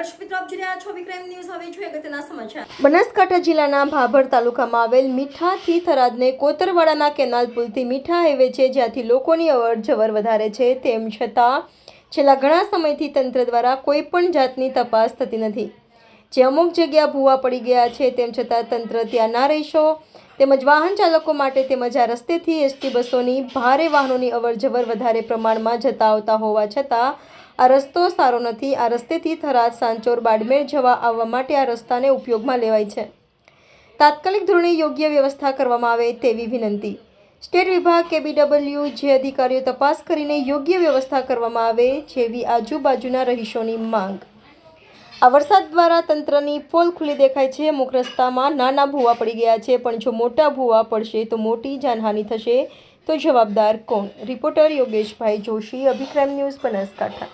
હવે બનાસકાંઠા જિલ્લાના ભાભર તાલુકામાં આવેલ મીઠાથી થરાદને કોતરવાડાના કેનાલ પુલથી મીઠા હાઈવે છે, જ્યાંથી લોકોની અવરજવર વધારે છે. તેમ છતાં, છેલ્લા ઘણા સમયથી તંત્ર દ્વારા કોઈ પણ જાતની તપાસ થતી નથી. જે અમુક જગ્યા ભૂવા પડી ગયા છે, તેમ છતાં તંત્ર ત્યાં ના રહેશો. તેમજ વાહન ચાલકો માટે તેમજ આ રસ્તેથી એસટી બસોની ભારે વાહનોની અવર જવર વધારે પ્રમાણમાં જતા આવતા હોવા છતાં, આ રસ્તો સારો નથી. આ રસ્તેથી થરાદ, સાંચોર, બાડમેર જવા આવવા માટે આ રસ્તાને ઉપયોગમાં લેવાય છે. તાત્કાલિક ધોરણે યોગ્ય વ્યવસ્થા કરવામાં આવે તેવી વિનંતી. સ્ટેટ વિભાગ, કેબીડબલ્યુ, જે અધિકારીઓ તપાસ કરીને યોગ્ય વ્યવસ્થા કરવામાં આવે, જેવી આજુબાજુના રહીશોની માંગ. આ વરસાદ દ્વારા તંત્રની પોલ ખુલ્લી દેખાય છે. અમુક રસ્તામાં નાના ભૂવા પડી ગયા છે, પણ જો મોટા ભૂવા પડશે તો મોટી જાનહાનિ થશે. તો જવાબદાર કોણ? Reporter Yogeshbhai Joshi, Abhikram news Banaskantha.